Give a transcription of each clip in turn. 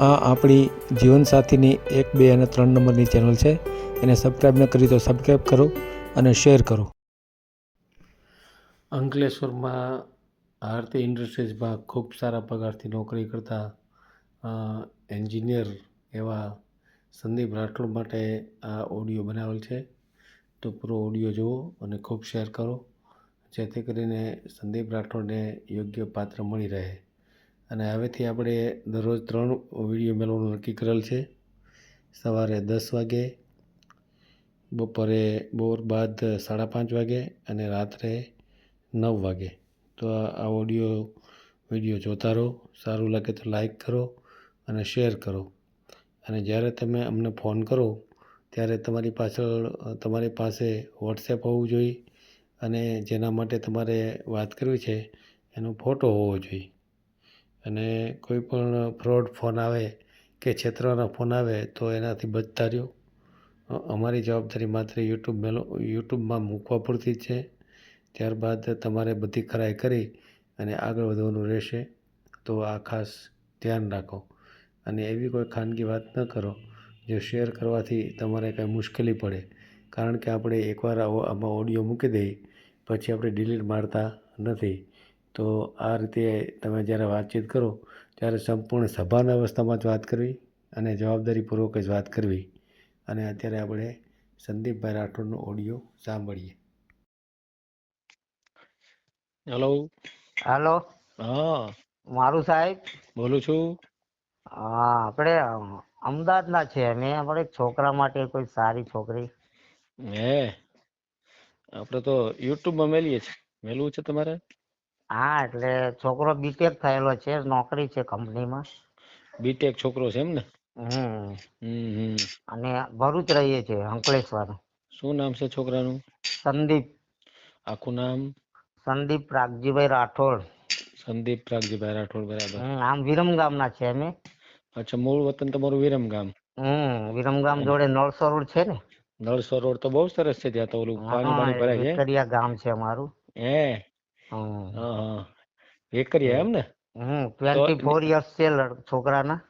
આ આપણી જીવનસાથીની એક, બે અને ત્રણ નંબરની ચેનલ છે. એને સબસ્ક્રાઈબ ન કરી તો સબસ્ક્રાઈબ કરો અને શેર કરો. અંકલેશ્વરમાં આરતી ઇન્ડસ્ટ્રીઝમાં ખૂબ સારા પગારથી નોકરી કરતા એન્જિનિયર એવા સંદીપ રાઠોડ માટે આ ઓડિયો બનાવેલ છે. તો પૂરો ઓડિયો જુઓ અને ખૂબ શેર કરો. જેથી કરીને સંદીપ રાઠોડને યોગ્ય પાત્ર મળી રહે. અને હવેથી આપણે દરરોજ ત્રણ વીડિયો મેળવવાનું નક્કી કરેલ છે. સવારે દસ વાગે, બપોરે બપોર બાદ સાડા પાંચ વાગે અને રાત્રે નવ વાગે. તો આ આ ઓડિયો વીડિયો જોતા રહો, સારું લાગે તો લાઈક કરો અને શેર કરો. અને જ્યારે તમે અમને ફોન કરો, ત્યારે તમારી પાછળ, તમારી પાસે વોટ્સએપ હોવું જોઈએ અને જેના માટે તમારે વાત કરવી છે, એનો ફોટો હોવો જોઈએ. અને કોઈ પણ ફ્રોડ ફોન આવે કે છેતરવાના ફોન આવે તો એનાથી બચતા રહ્યો. અમારી જવાબદારી માત્ર યુટ્યુબ મેલો યુટ્યુબમાં મૂકવા પૂરતી છે. ત્યારબાદ તમારે બધી ખરાઈ કરી અને આગળ વધવાનું રહેશે. તો આ ખાસ ધ્યાન રાખો. અને એવી કોઈ ખાનગી વાત ન કરો જે શેર કરવાથી તમારે કાંઈ મુશ્કેલી પડે. કારણ કે આપણે એકવાર આમાં ઓડિયો મૂકી દઈએ પછી આપણે ડિલીટ મારતા નથી. તો આ રીતે તમે જ્યારે વાતચીત કરો ત્યારે સંપૂર્ણ સભાન અવસ્થામાં જ વાત કરવી અને જવાબદારીપૂર્વક જ વાત કરવી. અને અત્યારે આપણે સંદીપભાઈ રાઠોડનો ઓડિયો સાંભળીએ. હેલો હેલો હા. મારું સાહેબ? બોલું છું. હા આપણે અમદાવાદના છે મેં આપણે છોકરા માટે કોઈ સારી છોકરી. હે. આપણે તો યુટ્યુબમાં મેલીએ છીએ. મેલવું છે તમારે? હા એટલે છોકરો બીટેક થયેલો છે નોકરી છે કંપનીમાં. બીટેક છોકરો છે એમ ને? હમ. અને ભરૂચ રહીએ છે અંકલેશ્વર. શું નામ છે છોકરાનું? સંદીપ. આખું નામ? સંદીપ પ્રાગજીભાઈ રાઠોડ. સંદીપ પ્રાગજીભાઈ રાઠોડ બરાબર. હમ વિરમગામ ના છે અમે. અચ્છા મૂળ વતન તમારું વિરમ ગામ? હમ વિરમગામ જોડે નળસો રોડ છે ને. નળસો રોડ તો બહુ સરસ છે ત્યાં તો ઓલું પાણી પાણી ભરાય છે? ગામ છે અમારું. હા? વેકરિયા એમ ને? હમ ટ્વેન્ટી ફોર યર્સ છે છોકરાના.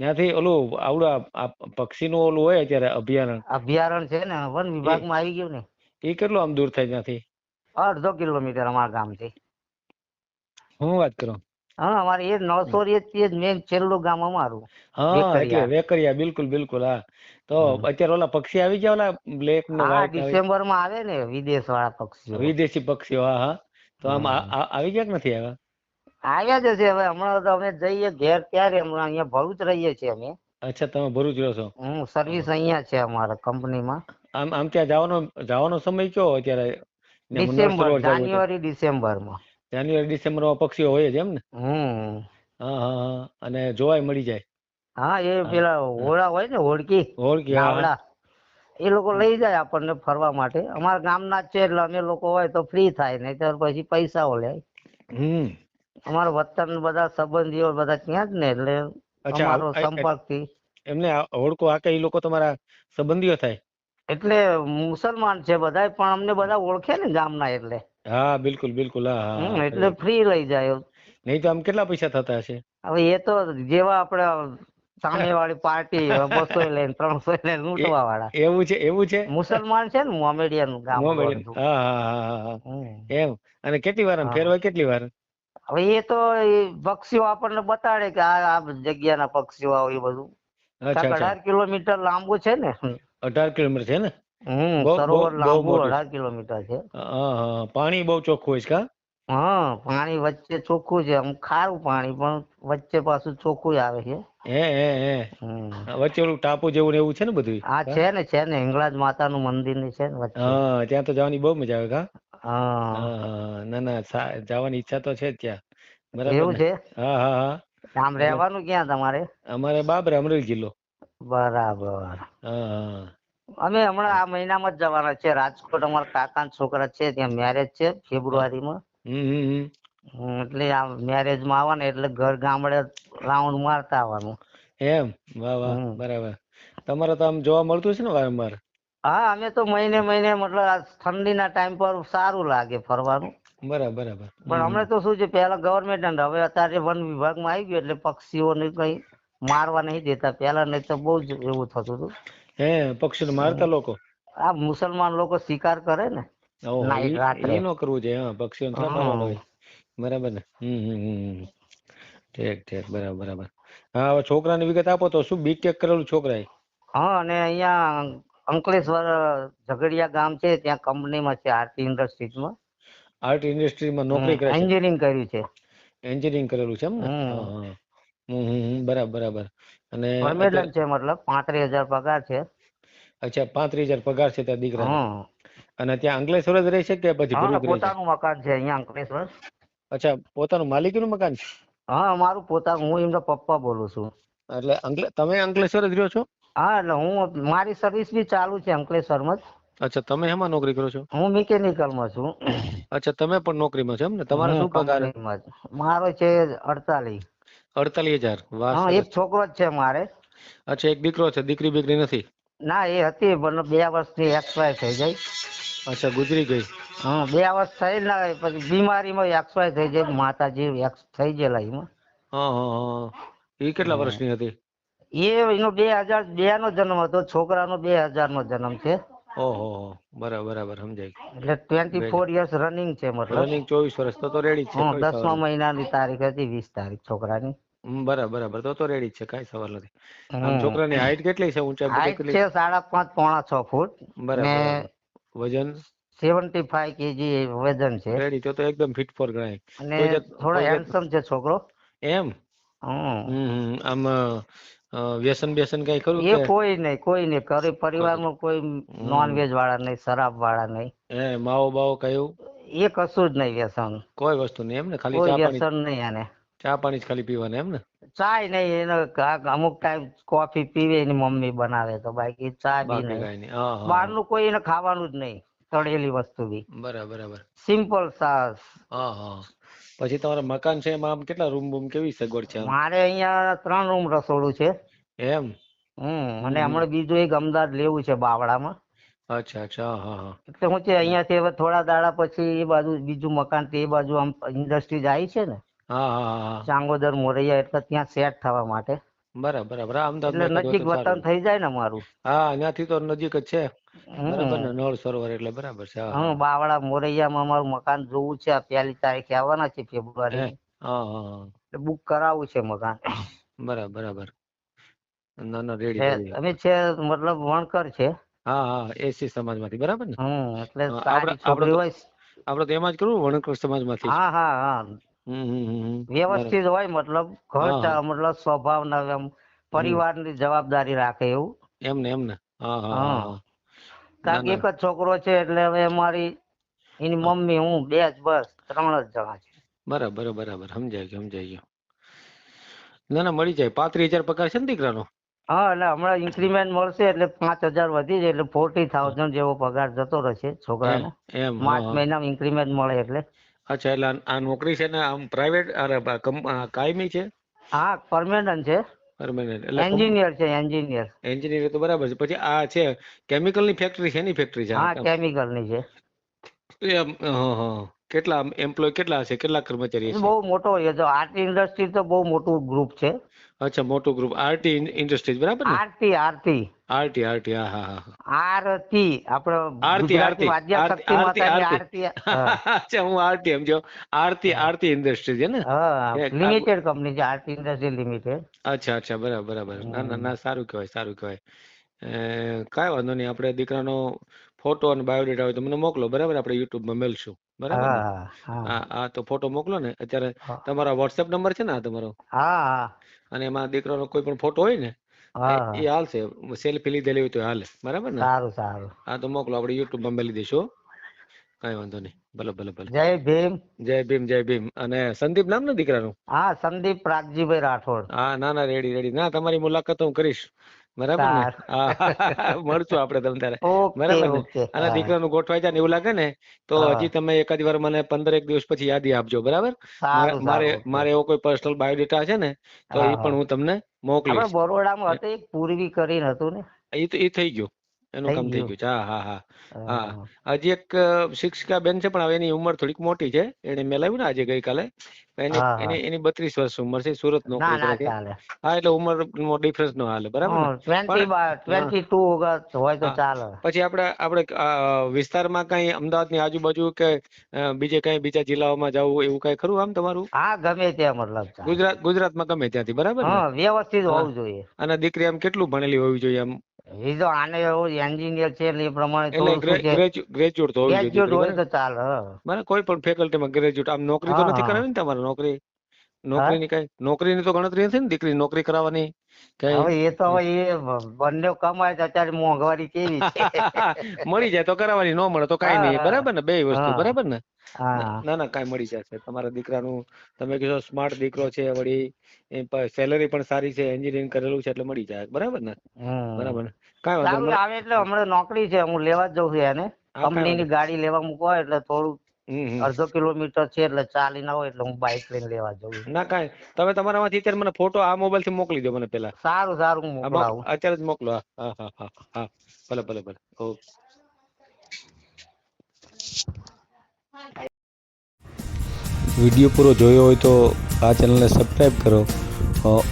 ત્યાંથી ઓલું આવડા પક્ષીનું ઓલું હોય અત્યારે અભયારણ્ય અભયારણ્ય છે ને વન વિભાગમાં આવી ગયું ને. એ કેટલું આમ દૂર થાય ત્યાંથી? અડધો કિલોમીટર અમારા ગામથી. હું વાત કરું? હા અમારે એ નવસોરી જ મેન છેલ્લું ગામ અમારું. હા એટલે વેકરિયા. વેકરિયા બિલકુલ બિલકુલ હા. તો અત્યારે ઓલા પક્ષી આવી ગયા ઓલા બ્લેક ને ડિસેમ્બરમાં આવે? ને વિદેશ વાળા પક્ષીઓ. વિદેશી પક્ષીઓ હા હા. તો આમ આવી ગયા કે નથી આવ્યા? આવ્યા જ છે હવે. હમણાં તો અમે જઈએ ઘેર ત્યારે. હમણાં અહીંયા ભરૂચ રહીએ છીએ અમે. અચ્છા તમે ભરૂચ રહો છો? હું સર્વિસ અહીંયા છે અમારા કંપનીમાં આમ આમ ત્યાં જવાનો જવાનો સમય કયો અત્યારે ડિસેમ્બર? જાન્યુઆરી ડિસેમ્બરમાં જાન્યુઆરી ડિસેમ્બરમાં. પક્ષીઓ હોય જ એમ ને? હમ. હા હા અને જોવાય મળી જાય? હા એ પેલા હોળા હોય ને હોળકી હોળકી નાવડા. એ લોકો લઈ જાય આપણને ફરવા માટે. અમારા ગામના જ છે એટલે અમે લોકો હોય તો ફ્રી થાય નહીંતર પછી પૈસાઓ લે. અમારા વતન બધા સંબંધીઓ બધા ત્યાં જ ને એટલે અમારો સંપર્કથી એમને ઓળખો આ કઈ લોકો તમારા સંબંધીઓ થાય? એટલે મુસલમાન છે બધા પણ અમને બધા ઓળખે ને ગામના એટલે. હા બિલકુલ બિલકુલ. હા એટલે ફ્રી લઈ જાય. નહીં તો આમ કેટલા પૈસા થતા હશે? હવે એ તો જેવા આપણે સામે વાળી પાર્ટી બસો લઈને ત્રણસો લઈને લૂંટવા વાળા એવું છે એવું છે? મુસલમાન છે ને મોમેડિયન ગામ હા હમ. એમ. અને કેટલી વાર ફેરવાય કેટલી વાર? હવે એ તો પક્ષીઓ આપણને બતાડે કે આ આ જગ્યાના પક્ષીઓ આવે એ બધું. અઢાર કિલોમીટર લાંબુ છે ને. અઢાર કિલોમીટર છે ને? હમ સરોવર લાંબુ અઢાર કિલોમીટર છે. પાણી બહુ ચોખ્ખું હોય છે કા? હા પાણી વચ્ચે ચોખ્ખું છે. આમ ખારું પાણી પણ વચ્ચે પાછું ચોખ્ખું આવે છે. હે હે હે. વચ્ચે ઓલું ટાપુ જેવું ને એવું છે ને બધું આ છે ને છે ને. હિંગળાજ માતાનું મંદિર ને છે ને વચ્ચે. હા ત્યાં તો જવાની બહુ મજા આવે કા હા. ના ના જવાની ઈચ્છા તો છે ત્યાં. બરાબર એવું છે? હા હા હા. આમ રહેવાનું ક્યાં તમારે? અમારે બાબરે અમરેલી જિલ્લો. બરાબર. હા અમે હમણાં આ મહિનામાં જ જવાના છે. રાજકોટ અમારા કાકાના છોકરા છે ત્યાં મેરેજ છે ફેબ્રુઆરીમાં. એટલે આ મેરેજમાં આવવાનું એટલે ઘર ગામડે રાઉન્ડ મારતા આવવાનું. એમ? વાહ વાહ. બરાબર. તમારે તો આમ જોવા મળતું છે ને વારંવાર? હા અમે તો મહિને મહિને મતલબ આ ઠંડીના ટાઈમ પર સારું લાગે ફરવાનું. બરાબર બરાબર. પણ હમ. હમણાં તો શું છે પેલા ગવર્મેન્ટ હવે અત્યારે વન વિભાગમાં આવી ગયું એટલે પક્ષીઓને કઈ મારવા નહીં દેતા. પેલા નહીં તો બહુ જ એવું થતું હતું. હે પક્ષીને મારતા લોકો? આ મુસલમાન લોકો શિકાર કરે ને. નો કરવું જોઈએ હા પક્ષીઓને થોડા હોય. બરાબર ને? હમ હમ. ઠીક ઠીક બરાબર બરાબર. હા હવે છોકરાની વિગત આપો તો શું બીટેક કરેલું છોકરાએ? હા અને અહીંયા અંકલેશ્વર ઝઘડિયા ગામ છે ત્યાં કંપનીમાં છે આરતી ઇન્ડસ્ટ્રીઝમાં. આર્ટ ઇન્ડસ્ટ્રીમાં નોકરી કરે એન્જિનિયરિંગ કર્યું છે. એન્જિનિયરિંગ કરેલું છે એમ ને? હમ. બરાબર બરાબર. અને પરમેનન્ટ છે મતલબ પાંત્રીસ હજાર પગાર છે. અચ્છા પાંત્રીસ હજાર પગાર છે ત્યાં દીકરા અને ત્યાં અંકલેશ્વર જ રહે છે કે પછી હા ભરૂચ રહે છે પોતાનું મકાન છે અહીંયા અંકલેશ્વર. અચ્છા પોતાનું માલિકીનું મકાન છે? હા મારું પોતાનું હું એમના પપ્પા બોલું છું. એટલે અંકલે તમે અંકલેશ્વર જ રહ્યો છો? હા એટલે હું મારી સર્વિસ બી ચાલુ છે અંકલેશ્વરમાં જ. અચ્છા તમે એમાં નોકરી કરો છો? હું મિકેનિકલમાં છું. અચ્છા તમે પણ નોકરીમાં છો એમ ને? તમારો હું શું પગાર? કંપનીમાં જ. મારો છે અડતાલીસ. અડતાલીસ હજાર. વાહ હા સરસ. એક છોકરો જ છે મારે. અચ્છા એક દીકરો છે દીકરી બીકરી નથી? ના એ હતી પણ બે વર્ષની એક્સપાયર થઈ ગઈ. અચ્છા ગુજરી ગઈ. હા બે વર્ષ થઈ ના પછી બીમારીમાં એક્સપાયર થઈ જાય માતાજી એક્સ થઈ ગયેલા એમાં. હા હા હા એ કેટલા વર્ષની હતી? એ એનો બે હજાર બે નો જન્મ હતો છોકરાનો બે હજાર નો જન્મ છે. ઓહો બરાબર બરાબર સમજાય. એટલે ટ્વેન્ટી ફોર યર્સ રનિંગ છે મતલબ રનિંગ ચોવીસ વર્ષ તો તો રેડી છે દસમા. મહિનાની તારીખ હતી વીસ તારીખ છોકરાની. બરાબર બરાબર તો તો રેડી છે કઈ સવાલ નથી. આમ છોકરાની હાઈટ કેટલી છે ઊંચાઈ હાઈટ કેટલી? છે સાડા પાંચ પોણા છ ફૂટ. બરાબર. વજન? સેવન્ટી ફાઈવ કેજી વજન છે. રેડી તો તો એકદમ ફિટ ફોર ગણાય અને થોડો હેન્ડસમ છે છોકરો? એમ? હમ. આમ વ્યસન બેસન કઈ ખરું એ કોઈ નહીં કોઈ નહીં. ઘરે પરિવારમાં કોઈ નોન વેજ વાળા નહીં શરાબ વાળા નહીં. હે માવો બાવો કયું એ કશું જ નહીં વ્યસન. કોઈ વસ્તુ નહીં એમ ને? ખાલી કોઈ ચા પાણી વ્યસન નહીં આને. ચા પાણી જ ખાલી પીવાના એમ ને? ચાય નહીં એને અમુક ટાઈમ કોફી પીવે એની મમ્મી બનાવે તો બાકી ચા બી નહીં. બહારનું કોઈ એને ખાવાનું જ નહીં તળેલી વસ્તુ બી. બરાબર બરાબર. સિમ્પલ સાસ પછી તમારા મકાન છે એમાં આમ કેટલા રૂમ બૂમ કેવી સગવડ છે મારે અહીંયા ત્રણ રૂમ રસોડું છે. એમ? હમ અને હમણાં બીજું એક અમદાવાદ લેવું છે બાવળામાં. અચ્છા અચ્છા. હા હા એટલે હું છે અહીંયાથી હવે થોડા દાડા પછી એ બાજુ બીજું મકાન તે બાજુ આમ ઇન્ડસ્ટ્રીઝ આવી છે ને હા હા હા ચાંગોદર મોરૈયા એટલે ત્યાં સેટ થવા માટે. બરાબર બરાબર. એટલે નજીક વતન થઈ જાય ને મારું. હા ત્યાંથી તો નજીક જ છે. બરાબર ને નળ સરોવર એટલે બરાબર છે હા બાવળા મોરૈયામાં મારું મકાન જોવું છે. આ પહેલી તારીખે આવવાના છે ફેબ્રુઆરી હા બુક કરાવવું છે મકાન. બરાબર બરાબર. ના ના રેડી છે અમે છે મતલબ વણકર છે. હા હા એસી સમાજમાંથી બરાબર ને? હમ એટલે આપણે- તો- એમાં જ કરવું વણકર સમાજમાંથી. હા હા હા. વ્યવસ્થિત હોય મતલબ ઘર મતલબ સ્વભાવ ના એમ પરિવારની જવાબદારી રાખે એવું. બરાબર. એમ ને એમ ને. હા હા હા હા. હા. કારણ કે એક જ છોકરો છે એટલે હવે મારી એની મમ્મી હું બે જ બસ ત્રણ જ જણા છે. બરાબર બરાબર સમજાય ગયું સમજાય ગયું. ના ના મળી જાય. પાંત્રીસ હજાર પગાર છે ને દીકરાનો? હા એટલે હમણાં ઇન્ક્રીમેન્ટ મળશે એટલે પાંચ હજાર વધી જાય એટલે ફોર્ટી થાઉઝન્ડ જેવો પગાર જતો રહેશે છોકરાનો. માર્ચ. મહિનામાં ઇન્ક્રીમેન્ટ મળે એટલે. અચ્છા એટલે આ- નોકરી છે ને આમ પ્રાઇવેટ કાયમી છે? હા પરમેનન્ટ છે. પરમેનન્ટ એટલે એન્જિનિયર છે એન્જિનિયર એન્જિનિયર તો બરાબર છે. પછી આ છે કેમિકલની ફેક્ટરી છે ની ફેક્ટરી છે હા કેમિકલની છે. એમ, હ હા. કેટલા એમ્પ્લોય કેટલા છે? કેટલા કર્મચારી છે બહુ મોટો છે તો આર્ટ ઇન્ડસ્ટ્રી તો બહુ મોટું ગ્રુપ છે. અચ્છા મોટું ગ્રુપ આરટી ઇન્ડસ્ટ્રીઝ બરાબર ને? આરટી આરટી આરટી આરટી હા હા હા આરતી આપણો આરતી આરતી આરતી આરતી અચ્છા હું આરતી સમજો આરતી આરતી ઇન્ડસ્ટ્રીઝ છે ને? હા લિમિટેડ કંપની છે આરતી ઇન્ડસ્ટ્રી લિમિટેડ અચ્છા અચ્છા બરાબર બરાબર. ના ના ના સારું કહેવાય સારું કહેવાય. કાંઈ વાંધો નહીં આપણે દીકરાનો ફોટો અને બાયોડેટા હોય તો મને મોકલો બરાબર? આપણે યુટ્યુબમાં મેલશું. બરાબર હા તો ફોટો મોકલો ને અત્યારે હા. તમારા વોટ્સએપ નંબર છે ને આ તમારો? હા હા. અને એમાં દીકરાનો કોઈ પણ ફોટો હોય ને એ એ હાલશે. સેલ્ફી લીધેલી હોય તો હાલે. બરાબર ને? સારું સારું. હા તો મોકલો. આપણે યુટ્યુબમાં મેલી દઈશું હો. વાંધો નહીં. ભલે ભલે ભલે. જય ભીમ. જય ભીમ જય ભીમ. અને સંદીપ નામ ને દીકરાનું? હા સંદીપ પ્રાગજીભાઈ રાઠોડ. હા ના ના રેડી રેડી. ના તમારી મુલાકાત હું કરીશ. બરાબર ને? મળશું આપણે તમ તારે. બરાબર ને? અને દીકરાનું ગોઠવાઈ જાય ને એવું લાગે ને તો હજી તમે એકાદ વાર મને પંદર એક દિવસ પછી યાદી આપજો બરાબર? મારે મારે એવો કોઈ પર્સનલ બાયોડેટા છે ને તો એ પણ હું તમને મોકલીશ. બરોડામાં હતું એક પૂર્વી કરીને હતું ને? એ તો એ થઈ ગયું. એનું કામ થઈ ગયું છે. હા હા હા. હા. હજી એક શિક્ષિકા બેન છે પણ હવે એની ઉંમર થોડીક મોટી છે. એને મેલાવ્યું ને આજે ગઈકાલે. એની. એની એની બત્રીસ વર્ષ ઉંમર છે સુરત ના હા એટલે ઉંમર નો? ડિફરન્સ નો હાલે બરાબર ટ્વેન્ટી ટુ હોય તો ચાલે. પછી આપણે આપણે વિસ્તારમાં કઈ અમદાવાદની આજુબાજુ કે બીજે કઈ બીજા જિલ્લાઓમાં જવું એવું કઈ ખરું આમ તમારું? હા ગમે ત્યાં મતલબ ગુજરાત ગુજરાતમાં ગમે ત્યાંથી બરાબર વ્યવસ્થિત હોવું જોઈએ. અને દીકરી આમ કેટલું ભણેલી હોવી જોઈએ આમ? એ તો આને એન્જિનિયર છે એટલે એ પ્રમાણે એટલે ગ્રેજ્યુએટ તો ગ્રેજ્યુએટ હોય તો ચાલે. મને કોઈ પણ ફેકલ્ટીમાં ગ્રેજ્યુએટ આમ નોકરી તો નથી કરાવી ને તમારે નોકરી? નોકરીની કઈ નોકરીની તો ગણતરી નથી ને દીકરી નોકરી કરાવવાની? હવે એ તો હવે એ બંને કમાય તો અત્યારે મોંઘવારી કેવી છે? મળી જાય તો કરાવવાની ન મળે તો કઈ નહીં. બરાબર ને? બે વસ્તુ બરાબર ને? ના ના કાઈ મળી જશે. તમારા દીકરાનું તમે કીધો સ્માર્ટ દીકરો છે વળી સેલરી પણ સારી છે એન્જિનિયરિંગ કરેલું છે એટલે મળી જાય. બરાબર ને? બરાબર ને? કાંઈ વાંધો આવે એટલે હમણાં નોકરી છે હું લેવા જ જઉં છું એને. કંપનીની ગાડી લેવા મૂકવા એટલે થોડું અડધો કિલોમીટર છે એટલે ચાલીને હોય એટલે હું બાઇક લઈને લેવા જઉં ના કાંઈ. તમે તમારા માંથી અત્યારે મને ફોટો આ મોબાઈલથી મોકલી દો મને પેલા. સારું સારું હું મોકલાવું. અત્યારે જ મોકલો. હા હા હા ભલે ભલે ભલે. ઓકે. વીડિયો પૂરો જોયો હોય તો આ ચેનલને સબસ્ક્રાઈબ કરો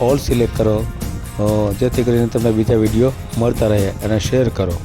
ઓલ સિલેક્ટ કરો જેથી કરીને તમને બીજા વીડિયો મળતા રહે અને શેર કરો.